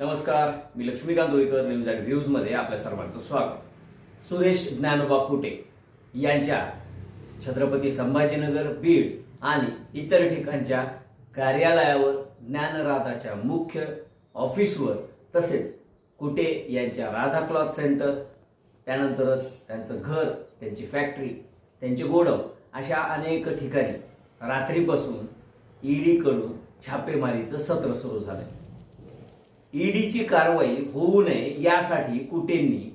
नमस्कार मी Laxmikant Dolikar news and व्ह्यूजमध्ये आपल्या सर्वांचं स्वागत. सुरेश ज्ञानोबा कुटे यांच्या छत्रपती संभाजीनगर बीड आणि इतर ठिकाणच्या कार्यालयावर ज्ञानराधाच्या मुख्य ऑफिसवर तसेच कुटे यांच्या राधा क्लॉथ सेंटर त्यानंतरच त्यांचं घर त्यांची फॅक्टरी त्यांचे गोडव अशा अनेक ठिकाणी रात्रीपासून ईडीकडून छापेमारीचं सत्र सुरू झालं ईडीची कारवाई होऊ नये यासाठी कुटेंनी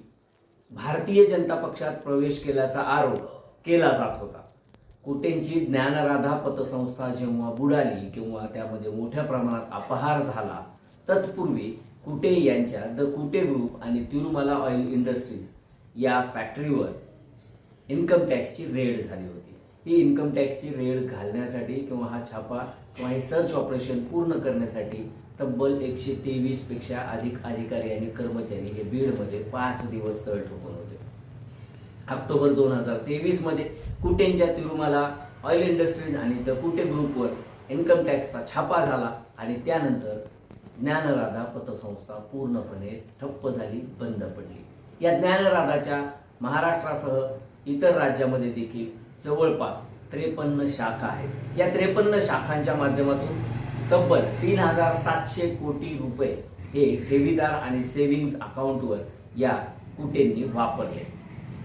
भारतीय जनता पक्षात प्रवेश केल्याचा आरोप केला जात होता. कुटेंची ज्ञानराधा पतसंस्था जेव्हा बुडाली किंवा त्यामध्ये मोठ्या प्रमाणात अपहार झाला तत्पूर्वी कुटे यांच्या द कुटे ग्रुप आणि तिरुमला ऑइल इंडस्ट्रीज या फॅक्टरीवर इन्कम टॅक्सची रेड झाली होती. ही इन्कम टॅक्सची रेड घालण्यासाठी किंवा हा छापा किंवा हे सर्च ऑपरेशन पूर्ण करण्यासाठी तब्बल एकशे तेवीसपेक्षा अधिक अधिकारी आणि कर्मचारी हे बीडमध्ये पाच दिवस तळ ठोकून होते. ऑक्टोबर दोन हजार तेवीसमध्ये कुटेंच्या तिरुमाला ऑइल इंडस्ट्रीज आणि द कुटे ग्रुपवर इन्कम टॅक्सचा छापा झाला आणि त्यानंतर ज्ञानराधा पतसंस्था पूर्णपणे ठप्प झाली बंद पडली. या ज्ञानराधाच्या महाराष्ट्रासह इतर राज्यामध्ये देखील जवळपास त्रेपन्न शाखा आहेत. या त्रेपन्न शाखांच्या माध्यमातून तब्बल तीन हजार सातशे कोटी रुपये हे ठेवीदार आणि सेव्हिंग्ज अकाउंटवर या कुटेंनी वापरले.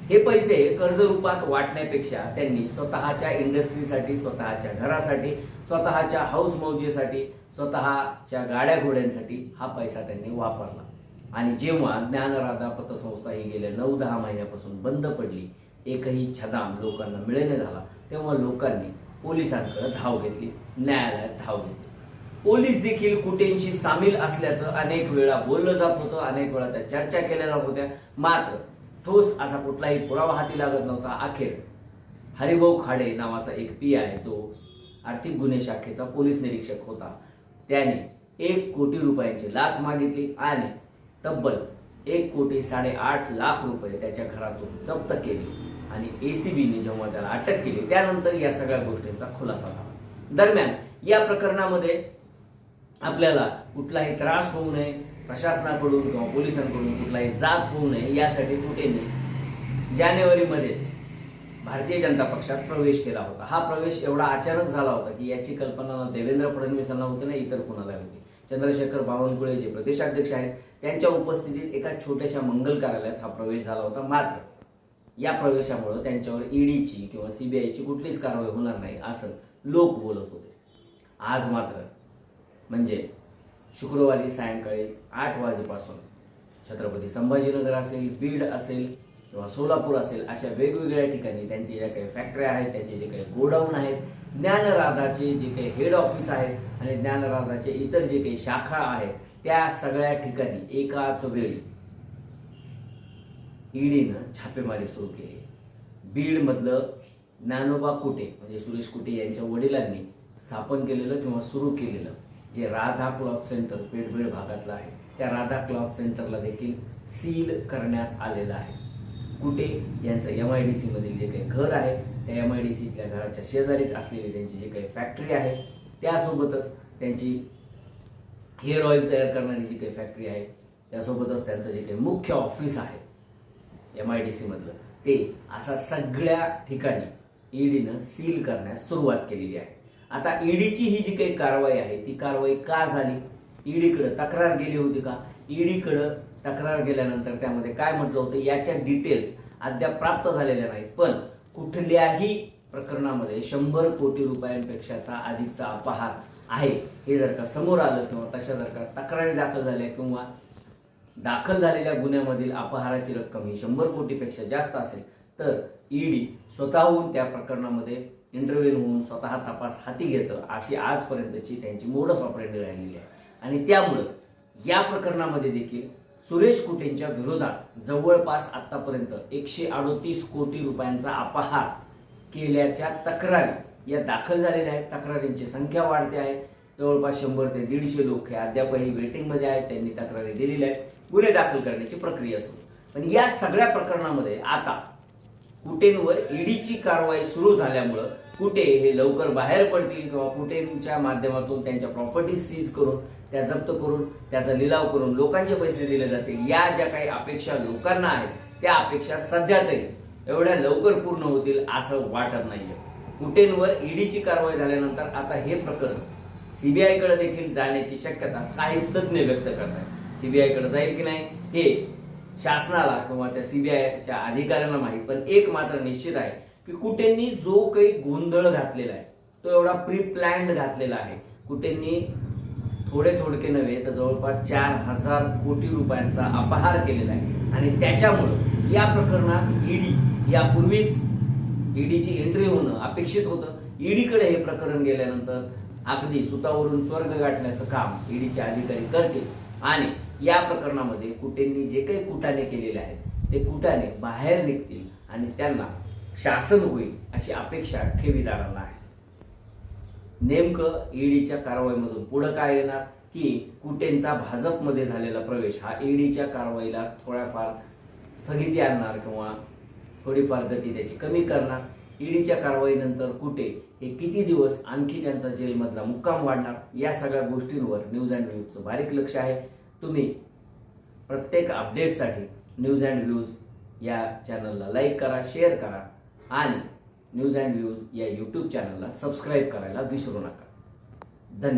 हे पैसे कर्ज रूपात वाटण्यापेक्षा त्यांनी स्वतःच्या इंडस्ट्रीसाठी स्वतःच्या घरासाठी स्वतःच्या हाऊस मौजेसाठी स्वतःच्या गाड्या घोड्यांसाठी हा पैसा त्यांनी वापरला. आणि जेव्हा ज्ञानराधा पतसंस्था ही गेल्या नऊ दहा महिन्यापासून बंद पडली एकही छदाम लोकांना मिळेने झाला तेव्हा लोकांनी पोलिसांकडे धाव घेतली न्यायालयात धाव घेतली. पोलीस देखील कुटेंशी सामील असल्याचं अनेक वेळा बोललं जात होतं अनेक वेळा त्या चर्चा केल्या जात होत्या. मात्र ठोस असा कुठलाही पुरावा हाती लागत नव्हता. अखेर हरिभाऊ खाडे नावाचा एक पी आय जो आर्थिक गुन्हे शाखेचा पोलीस निरीक्षक होता त्याने एक कोटी रुपयांची लाच मागितली आणि तब्बल एक कोटी साडेआठ लाख रुपये त्याच्या घरातून जप्त केले आणि एसीबीने जेव्हा त्याला अटक केली त्यानंतर या सगळ्या गोष्टींचा खुलासा झाला. दरम्यान या प्रकरणामध्ये आपल्याला कुठलाही त्रास होऊ नये प्रशासनाकडून किंवा पोलिसांकडून कुठलाही जाच होऊ नये यासाठी कुटेंनी जानेवारीमध्येच भारतीय जनता पक्षात प्रवेश केला होता. हा प्रवेश एवढा अचानक झाला होता की याची कल्पना देवेंद्र फडणवीसांना होती ना इतर कोणाला होती. चंद्रशेखर बावनकुळे जे प्रदेशाध्यक्ष आहेत त्यांच्या उपस्थितीत एका छोट्याशा मंगल कार्यालयात हा प्रवेश झाला होता. मात्र या प्रवेशामुळे त्यांच्यावर ईडीची किंवा सीबीआयची कुठलीच कारवाई होणार नाही असं लोक बोलत होते. आज मात्र म्हणजे शुक्रवारी सायंकाळी आठ वाजेपासून छत्रपती संभाजीनगर असेल बीड असेल किंवा सोलापूर असेल अशा वेगवेगळ्या ठिकाणी त्यांचे ज्या काही फॅक्टऱ्या आहेत त्यांचे जे काही गोडाऊन आहेत ज्ञानराधाचे जे काही हेड ऑफिस आहेत आणि ज्ञानराधाचे इतर जे काही शाखा आहेत त्या सगळ्या ठिकाणी एकाच वेळी ईडीनं छापेमारी सुरू केली. बीडमधलं ज्ञानोबा कुटे म्हणजे सुरेश कुटे यांच्या वडिलांनी स्थापन केलेलं किंवा सुरू केलेलं जे राधा क्लॉथ सेंटर पेठबीड भागातलं आहे त्या राधा क्लॉथ सेंटरला देखील सील करण्यात आलेलं आहे. कुठे? यांचं एम आय डी सीमधील जे काही घर आहे त्या एम आय डी सीतल्या घराच्या शेजारीच असलेली त्यांची जी काही फॅक्टरी आहे त्यासोबतच त्यांची हेअर ऑइल तयार करणारी जी काही फॅक्टरी आहे त्यासोबतच त्यांचं जे काही मुख्य ऑफिस आहे एम आय डी सीमधलं ते असा सगळ्या ठिकाणी ईडीनं सील करण्यास सुरुवात केलेली आहे. आता ईडीची ही जी काही कारवाई आहे ती कारवाई का झाली? ईडीकडे तक्रार गेली होती का? ईडीकडे तक्रार गेल्यानंतर त्यामध्ये काय म्हटलं होतं याच्या डिटेल्स अद्याप प्राप्त झालेल्या नाहीत. पण कुठल्याही प्रकरणामध्ये शंभर कोटी रुपयांपेक्षाचा अधिकचा अपहार आहे हे जर का समोर आलं किंवा तशा जर का तक्रारी दाखल झाल्या किंवा दाखल झालेल्या गुन्ह्यामधील अपहाराची रक्कम ही शंभर कोटीपेक्षा जास्त असेल तर ईडी स्वतःहून त्या प्रकरणामध्ये इंटरव्ह्यू म्हणून स्वतः तपास हाती घेतं. अशी आजपर्यंतची त्यांची मोडस ऑपरेंडी राहिलेली आहे. आणि त्यामुळंच या प्रकरणामध्ये देखील सुरेश कुटेंच्या विरोधात जवळपास आतापर्यंत एकशे अडोतीस कोटी रुपयांचा अपहार केल्याच्या तक्रारी या दाखल झालेल्या आहेत. तक्रारींची संख्या वाढते आहे. जवळपास शंभर ते दीडशे लोक हे अद्यापही वेटिंगमध्ये आहेत. त्यांनी तक्रारी दिलेल्या आहेत. गुन्हे दाखल करण्याची प्रक्रिया सुरू पण या सगळ्या प्रकरणामध्ये आता कुटेंवर ईडीची कारवाई सुरू झाल्यामुळं कुटे हे लवकर बाहेर पडतील किंवा कुठेच्या माध्यमातून त्यांच्या प्रॉपर्टी सीज करून त्या जप्त करून त्याचा लिलाव करून लोकांचे पैसे दिले जातील या ज्या काही अपेक्षा लोकांना आहेत त्या अपेक्षा सध्या तरी एवढ्या लवकर पूर्ण होतील असं वाटत नाहीये. कुटेंवर ईडीची कारवाई झाल्यानंतर आता हे प्रकरण सीबीआयकडे देखील जाण्याची शक्यता काही तज्ज्ञ व्यक्त करतात सीबीआयकडे जाईल की नाही हे शासनाला किंवा त्या सीबीआयच्या अधिकाऱ्यांना माहीत पण एक मात्र निश्चित आहे की कुटेंनी जो काही गोंधळ घातलेला आहे तो एवढा प्री प्लॅन्ड घातलेला आहे. कुटेंनी थोडे थोडके नव्हे तर जवळपास चार हजार कोटी रुपयांचा अपहार केलेला आहे. आणि त्याच्यामुळं या प्रकरणात ईडी यापूर्वीच ईडीची एंट्री होणं अपेक्षित होतं. ईडीकडे हे प्रकरण गेल्यानंतर अगदी सुतावरून स्वर्ग गाठण्याचं काम ईडीचे अधिकारी करतील. आणि या प्रकरणामध्ये कुटेंनी जे काही कुटाने केलेले आहेत ते कुटाने बाहेर निघतील आणि त्यांना शासन होईल अशी अपेक्षा ठेवीदारांना आहे. नेमकं ईडीच्या कारवाईमधून पुढं काय येणार? की कुटेंचा भाजपमध्ये झालेला प्रवेश हा ईडीच्या कारवाईला थोड्याफार स्थगिती आणणार किंवा थोडीफार गती त्याची कमी करणार? ईडीच्या कारवाईनंतर कुठे हे किती दिवस आणखी त्यांचा जेलमधला मुक्काम वाढणार? या सगळ्या गोष्टींवर न्यूज अँड न्यूजचं बारीक लक्ष आहे. तुम्ही प्रत्येक अपडेटसाठी न्यूज अँड व्ह्यूज या चॅनलला लाईक करा शेअर करा आणि न्यूज अँड व्ह्यूज या यूट्यूब चॅनलला सबस्क्राईब करायला विसरू नका.